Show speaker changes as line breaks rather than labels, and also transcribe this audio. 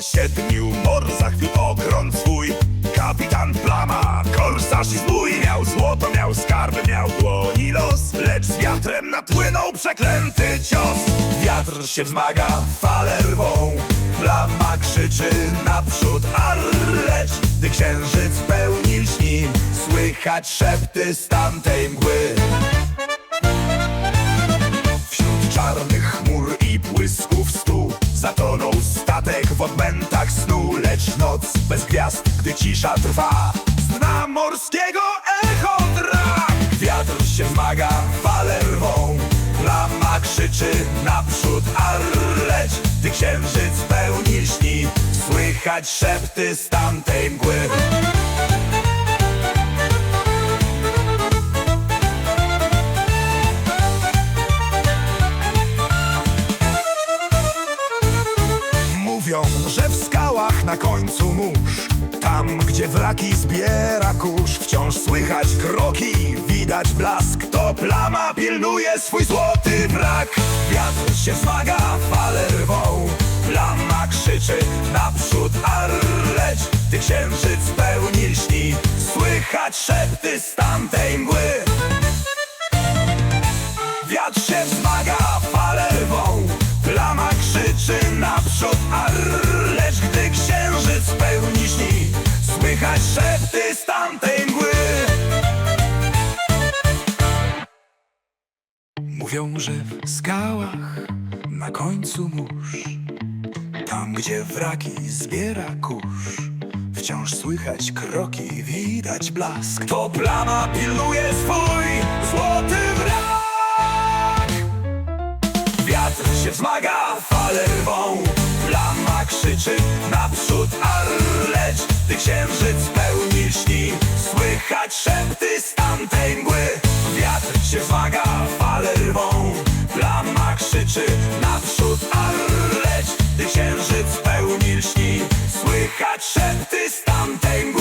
Po siedmiu morzach wpił ogron swój. Kapitan Plama, korsarz i zbój Miał złoto, miał skarby, miał dłoni los. Lecz z wiatrem napłynął przeklęty cios. Wiatr się wzmaga, fale rwą. Plama krzyczy naprzód, a lecz Gdy księżyc pełni lśni Słychać szepty z tamtej mgły gdy cisza trwa Z dna morskiego echo dra Wiatr się wzmaga, fale rwą Plama krzyczy naprzód, a lecz Gdy księżyc pełni lśni Słychać szepty z tamtej mgły Mówią, że w skałach na końcu mórz. Tam, gdzie wraki zbiera kurz Wciąż słychać kroki, widać blask. To plama pilnuje swój złoty wrak. Wiatr się zmaga, fale rwą. Plama krzyczy naprzód, a lecz Gdy księżyc pełni lśni. Słychać szepty z tamtej mgły. Wiatr się wzmaga, Mówią, że w skałach na końcu mórz Tam, gdzie wraki zbiera kurz Wciąż słychać kroki, widać blask. To plama pilnuje swój złoty wrak. Wiatr się wzmaga, fale rwą. Plama krzyczy naprzód, a lecz Gdy księżyc pełni lśni. Słychać szepty krzyczy naprzód, a lecz Gdy księżyc pełni lśni. Słychać szepty z tamtej